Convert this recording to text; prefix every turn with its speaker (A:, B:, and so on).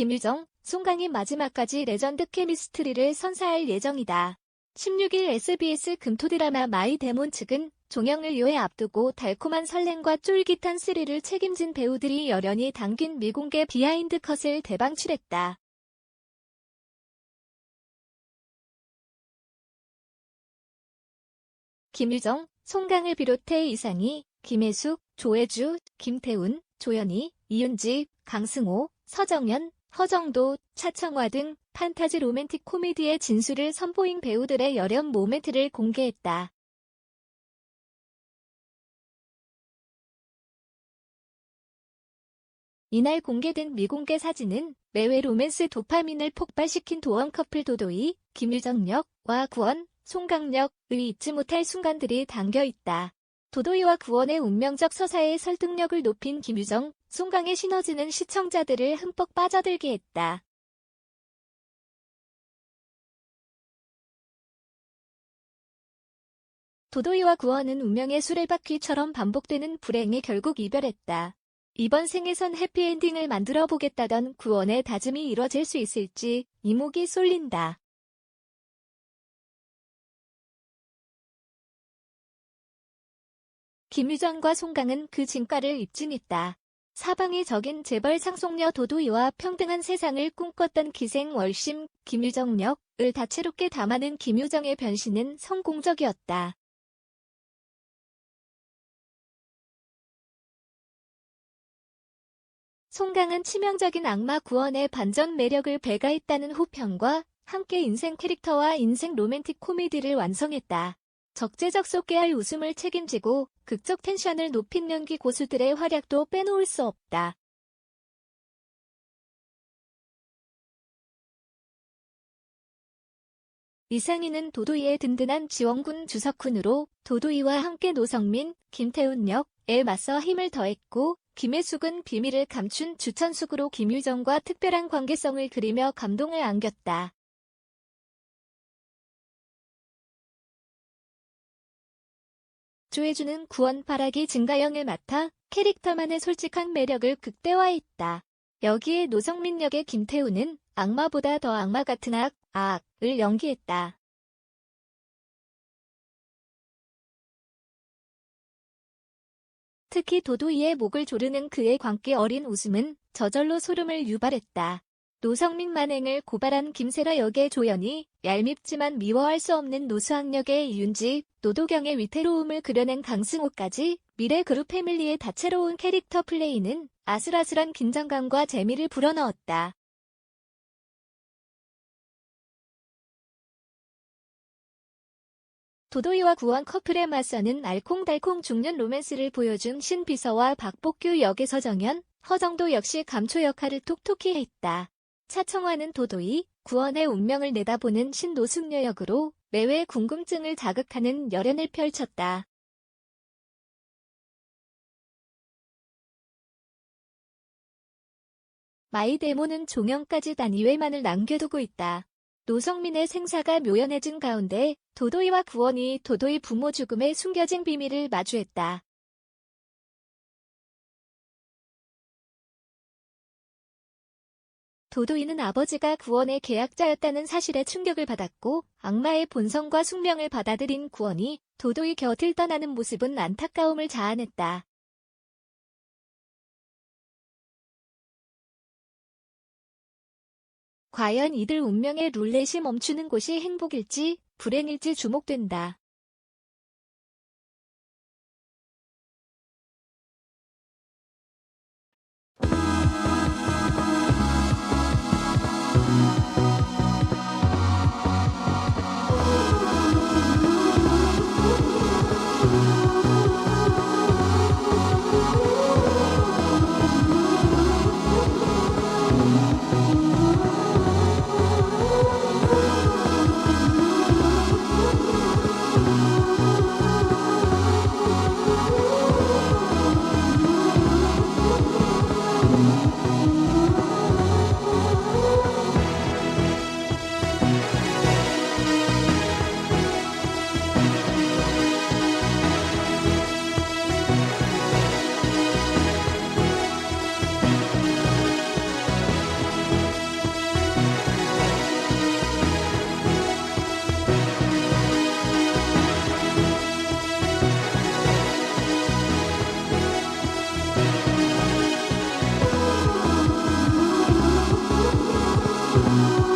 A: 김유정, 송강이 마지막까지 레전드 케미스트리를 선사할 예정이다. 16일 SBS 금토 드라마 마이 데몬 측은 종영을 요해 앞두고 달콤한 설렘과 쫄깃한 스릴을 책임진 배우들이 열연히 담긴 미공개 비하인드 컷을 대방출했다. 김유정, 송강을 비롯해 이상희, 김혜숙, 조혜주, 김태훈, 조연희, 이윤지, 강승호, 서정연, 허정도, 차청화 등 판타지 로맨틱 코미디의 진수를 선보인 배우들의 열연 모멘트를 공개했다. 이날 공개된 미공개 사진은 매회 로맨스 도파민을 폭발시킨 도원 커플 도도이, 김유정 역과 구원, 송강역의 잊지 못할 순간들이 담겨 있다. 도도이와 구원의 운명적 서사의 설득력을 높인 김유정, 송강의 시너지는 시청자들을 흠뻑 빠져들게 했다. 도도이와 구원은 운명의 수레바퀴처럼 반복되는 불행이 결국 이별했다. 이번 생에선 해피엔딩을 만들어 보겠다던 구원의 다짐이 이뤄질 수 있을지 이목이 쏠린다. 김유정과 송강은 그 진가를 입증했다. 사방이 적인 재벌 상속녀 도도이와 평등한 세상을 꿈꿨던 기생 월심 김유정 역을 다채롭게 담아낸 김유정의 변신은 성공적이었다. 송강은 치명적인 악마 구원의 반전 매력을 배가했다는 호평과 함께 인생 캐릭터와 인생 로맨틱 코미디를 완성했다. 적재적소 깨알 웃음을 책임지고 극적 텐션을 높인 연기 고수들의 활약도 빼놓을 수 없다. 이상희는 도도이의 든든한 지원군 주석훈으로 도도이와 함께 노성민, 김태훈 역에 맞서 힘을 더했고 김혜숙은 비밀을 감춘 주천숙으로 김유정과 특별한 관계성을 그리며 감동을 안겼다. 조혜주는 구원바라기 증가형을 맡아 캐릭터만의 솔직한 매력을 극대화했다. 여기에 노성민 역의 김태우는 악마보다 더 악마 같은 악, 악을 연기했다. 특히 도도이의 목을 조르는 그의 광기 어린 웃음은 저절로 소름을 유발했다. 노성민 만행을 고발한 김세라 역의 조연이 얄밉지만 미워할 수 없는 노수학 역의 이윤지, 노도경의 위태로움을 그려낸 강승호까지 미래 그룹 패밀리의 다채로운 캐릭터 플레이는 아슬아슬한 긴장감과 재미를 불어넣었다. 도도이와 구원 커플에 맞서는 알콩달콩 중년 로맨스를 보여준 신비서와 박복규 역의 서정연, 허정도 역시 감초 역할을 톡톡히 했다. 차청화는 도도이, 구원의 운명을 내다보는 신노숙녀 역으로 매회 궁금증을 자극하는 열연을 펼쳤다. 마이데모는 종영까지 단 2회만을 남겨두고 있다. 노성민의 생사가 묘연해진 가운데 도도이와 구원이 도도이 부모 죽음의 숨겨진 비밀을 마주했다. 도도이는 아버지가 구원의 계약자였다는 사실에 충격을 받았고 악마의 본성과 숙명을 받아들인 구원이 도도이 곁을 떠나는 모습은 안타까움을 자아냈다. 과연 이들 운명의 룰렛이 멈추는 곳이 행복일지 불행일지 주목된다. Thank you.